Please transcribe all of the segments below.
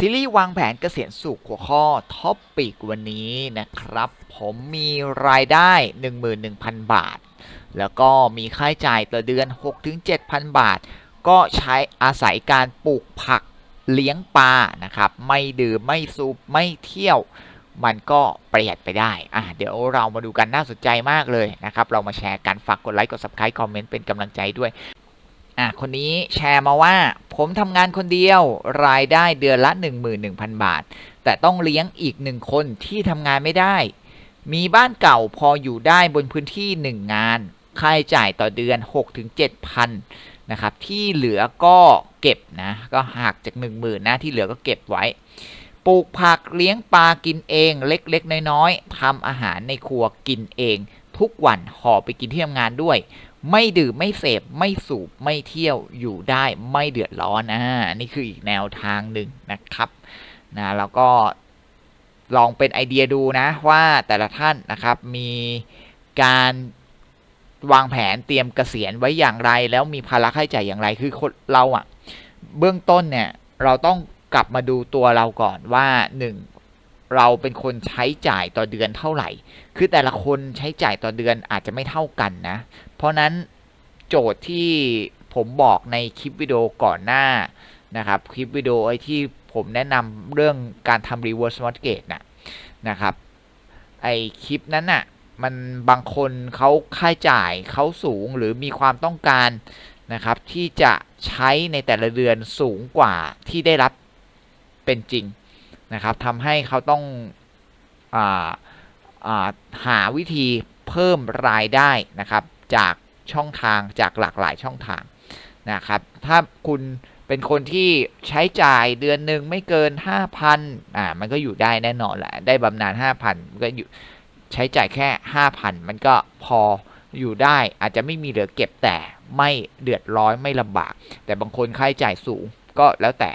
ซีรีส์วางแผนเกษียณสู่หัวข้อท็อปปิกวันนี้นะครับ ผมมีรายได้ 11,000 บาท แล้วก็มีค่าใช้จ่ายต่อเดือน 6-7,000 บาท ก็ใช้อาศัยการปลูกผักเลี้ยงปลานะครับ ไม่ดื่ม ไม่สูบไม่เที่ยว มันก็ประหยัดไปได้อะเดี๋ยวเรามาดูกันน่าสนใจมากเลยนะครับ เรามาแชร์กันฝากกดไลค์กด subscribe คอมเมนต์เป็นกำลังใจด้วยอะคนนี้แชร์มาว่า ผมทำงานคนเดียว รายได้เดือนละ 11,000 บาท แต่ต้องเลี้ยงอีกหนึ่งคนที่ทำงานไม่ได้ มีบ้านเก่าพออยู่ได้บนพื้นที่ 1 งาน ค่าใช้จ่ายต่อเดือน 6-7,000นะครับ ที่เหลือก็เก็บนะ ก็หักจาก 10,000นะ ที่เหลือก็เก็บไว้ ปลูกผักเลี้ยงปลากินเองเล็กๆ น้อยๆทำอาหารในครัวกินเอง ทุกวันห่อไปกินที่ทำงานด้วย ไม่ดื่มไม่เสพไม่สูบไม่เที่ยวอยู่ได้ไม่เดือดร้อนนะอันนี่คืออีกแนวทางหนึ่งนะครับนะแล้วก็ลองเป็นไอเดียดูนะว่าแต่ละท่านนะครับมีการวางแผนเตรียมเกษียณไว้อย่างไร แล้วมีภาระค่าใช้จ่ายอย่างไรคือเราอะเบื้องต้นเนี่ยเราต้องกลับมาดูตัวเราก่อนว่าหนึ่งเราเป็นคนใช้จ่ายต่อเดือนเท่าไหร่ คือแต่ละคนใช้จ่ายต่อเดือนอาจจะไม่เท่ากันนะ เพราะนั้นโจทย์ที่ผมบอกในคลิปวิดีโอก่อนหน้านะครับ คลิปวิดีโอไอ้ที่ผมแนะนำเรื่องการทำ reverse mortgage นะนะครับ ไอคลิปนั้นน่ะมันบางคนเขาค่าจ่ายเขาสูงหรือมีความต้องการนะครับ ที่จะใช้ในแต่ละเดือนสูงกว่าที่ได้รับเป็นจริงนะครับทำให้เขาต้องอาาหาวิธีเพิ่มรายได้นะครับ จากช่องทางจากหลากหลายช่องทางนะครับ ถ้าคุณเป็นคนที่ใช้จ่ายเดือนหนึ่งไม่เกิน 5,000อ่ามันก็อยู่ได้แน่นอนแหละ ได้บำนาญ5,000มันก็อยู่ใช้จ่ายแค่ 5,000 มันก็พออยู่ได้อาจจะไม่มีเหลือเก็บแต่ไม่เดือดร้อนไม่ลำบาก แต่บางคนค่าใช้จ่ายสูงก็แล้วแต่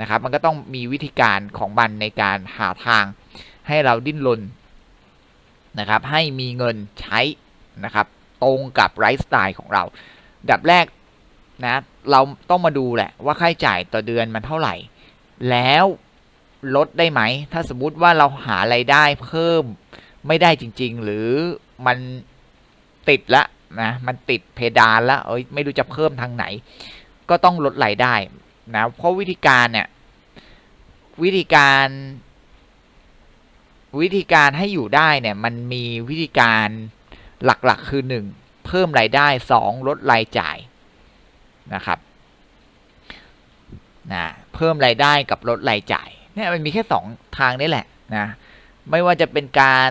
นะครับ มันก็ต้องมีวิธีการของมันในการหาทางให้เราดิ้นรนนะครับ ให้มีเงินใช้นะครับ ตรงกับไลฟ์สไตล์ของเราดับแรกนะ เราต้องมาดูแหละว่าค่าใช้จ่ายต่อเดือนมันเท่าไหร่ แล้วลดได้ไหม ถ้าสมมุติว่าเราหาไรายได้เพิ่มไม่ได้จริง ๆ หรือมันติดละนะมันติดเพดานล้วเอ้ยไม่รู้จะเพิ่มทางไหน ก็ต้องลดรายได้นะเพราะวิธีการเนี่ยวิธีการวิธีการให้อยู่ได้เนี่ยมันมีวิธีการ หลักๆ คือ 1. เพิ่มรายได้ 2. ลดรายจ่ายนะครับนะเพิ่มรายได้กับลดรายจ่ายเนี่ยมันมีแค่ 2 ทางนี่แหละนะไม่ว่าจะเป็นการ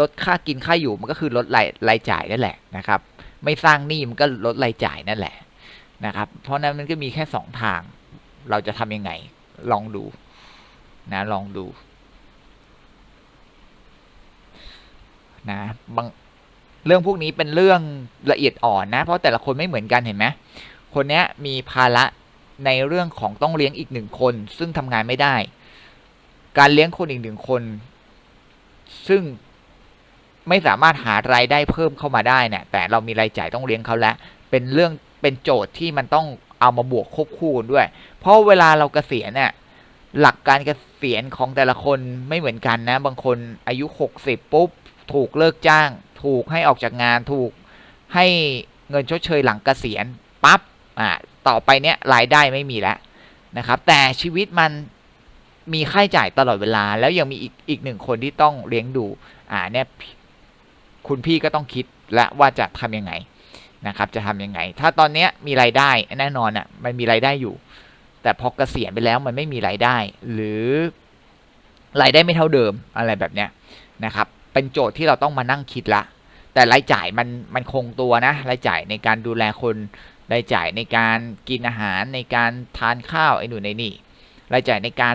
ลดค่ากินค่าอยู่มันก็คือลดรายรายจ่ายนั่นแหละนะครับ ไม่สร้างหนี้มันก็ลดรายจ่ายนั่นแหละนะครับ เพราะนั้นมันก็มีแค่ 2 ทาง เราจะทำยังไง ลองดูนะลองดูนะบาง เรื่องพวกนี้เป็นเรื่องละเอียดอ่อนนะ เพราะแต่ละคนไม่เหมือนกันเห็นไหมคนนี้มีภาระในเรื่องของต้องเลี้ยงอีกหนึ่งคน ซึ่งทำงานไม่ได้ การเลี้ยงคนอีกหนึ่งคน ซึ่งไม่สามารถหารายได้เพิ่มเข้ามาได้เนี่ยแต่เรามีรายจ่ายต้องเลี้ยงเขาแล้วเป็นเรื่องเป็นโจทย์ที่มันต้องเอามาบวกควบคู่กันด้วย เพราะเวลาเราเกษียณเนี่ยหลักการเกษียณของแต่ละคนไม่เหมือนกันนะ บางคนอายุ 60 ปุ๊บ ถูกเลิกจ้าง ถูกให้ออกจากงานถูกให้เงินชดเชยหลังเกษียณปั๊บอ่าต่อไปเนี้ยรายได้ไม่มีแล้วนะครับ แต่ชีวิตมันมีค่าใช้จ่ายตลอดเวลา แล้วยังมีอีกอีกหนึ่งคนที่ต้องเลี้ยงดูอ่าเนี่ยคุณพี่ก็ต้องคิดและว่าจะทำยังไงนะครับ จะทำยังไง ถ้าตอนเนี้ยมีรายได้แน่นอนอะมันมีรายได้อยู่ แต่พอเกษียณไปแล้วมันไม่มีรายได้ หรือรายได้ไม่เท่าเดิมอะไรแบบเนี้ยนะครับ เป็นโจทย์ที่เราต้องมานั่งคิดละ แต่รายจ่ายมันมันคงตัวนะ รายจ่ายในการดูแลคน รายจ่ายในการกินอาหารในการทานข้าวไอ้หนูในนี่ รายจ่ายในการ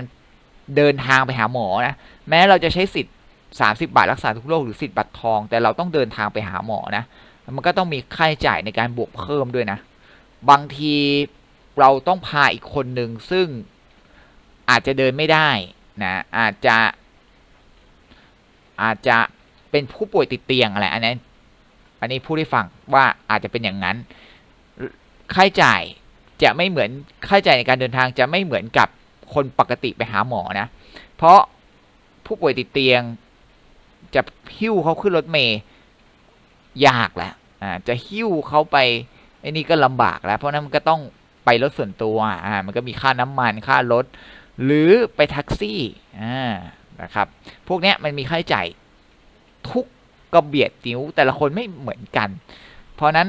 เดินทางไปหาหมอนะ แม้เราจะใช้สิทธิ์30 บาทรักษาทุกโรคหรือสิทธิ์บัตรทอง แต่เราต้องเดินทางไปหาหมอนะ มันก็ต้องมีค่าใช้จ่ายในการบวกเพิ่มด้วยนะ บางทีเราต้องพาอีกคนหนึ่งซึ่งอาจจะเดินไม่ได้นะ อาจจะ อาจจะเป็นผู้ป่วยติดเตียงอะไรอันนี้อันนี้พูดให้ฟังว่าอาจจะเป็นอย่างนั้น ค่าใช้จ่ายจะไม่เหมือนค่าใช้จ่ายในการเดินทางจะไม่เหมือนกับคนปกติไปหาหมอนะ เพราะผู้ป่วยติดเตียง จะหิ้วเขาขึ้นรถเมย์ยากแหละอ่าจะหิ้วเขาไปไอ้นี่ก็ลำบากแล้ว เพราะนั้นมันก็ต้องไปรถส่วนตัวอ่ามันก็มีค่าน้ำมันค่ารถ หรือไปแท็กซี่อ่า นะครับ พวกนี้มันมีค่าใช้จ่ายทุกกระเบียดนิ้วแต่ละคนไม่เหมือนกัน เพราะนั้น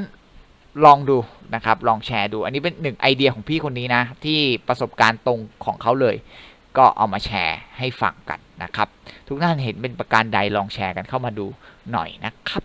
ลองดูนะครับ ลองแชร์ดู อันนี้เป็นหนึ่งไอเดียของพี่คนนี้นะ ที่ประสบการณ์ตรงของเขาเลย ก็เอามาแชร์ให้ฟังกันนะครับ ทุกท่านเห็นเป็นประการใดลองแชร์กันเข้ามาดูหน่อยนะครับ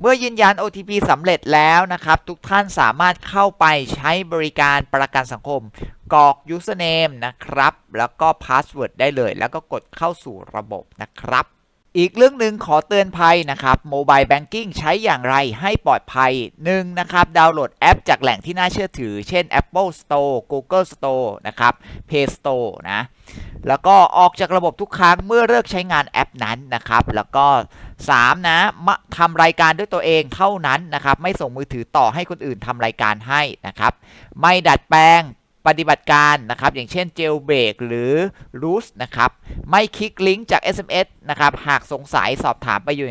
เมื่อยืนยัน OTP สำเร็จแล้วนะครับ ทุกท่านสามารถเข้าไปใช้บริการประกันสังคมกรอก username นะครับ แล้วก็ password ได้เลย แล้วก็กดเข้าสู่ระบบนะครับ อีกเรื่องหนึ่งขอเตือนภัยนะครับ Mobile Banking ใช้อย่างไรให้ปลอดภัย 1. นะครับ ดาวน์โหลดแอปจากแหล่งที่น่าเชื่อถือ เช่น Apple Store Google Store นะครับ Play Store นะ แล้วก็ออกจากระบบทุกครั้งเมื่อเลิกใช้งานแอปนั้นนะครับ แล้วก็ 3. นะมาทำรายการด้วยตัวเองเท่านั้นนะครับ ไม่ส่งมือถือต่อให้คนอื่นทำรายการให้นะครับ ไม่ดัดแปลงปฏิบัติการนะครับ อย่างเช่น jailbreak หรือ root นะครับ ไม่คลิกลิงก์จาก SMS นะครับ หากสงสัยสอบถามไปอยู่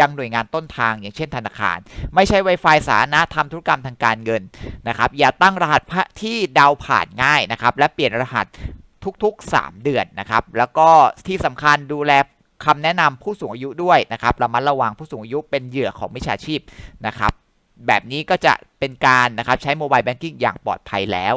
ยังหน่วยงานต้นทางอย่างเช่นธนาคาร ไม่ใช่ Wi-Fi สาธารณะทำธุรกรรมทางการเงินนะครับ อย่าตั้งรหัสที่เดาผ่านง่ายนะครับ และเปลี่ยนรหัสทุกๆ 3 เดือนนะครับ แล้วก็ที่สำคัญดูแล คำแนะนำผู้สูงอายุด้วยนะครับระมัดระวังผู้สูงอายุเป็นเหยื่อของมิจฉาชีพนะครับแบบนี้ก็จะเป็นการนะครับใช้โมบายแบงกิ้งอย่างปลอดภัยแล้ว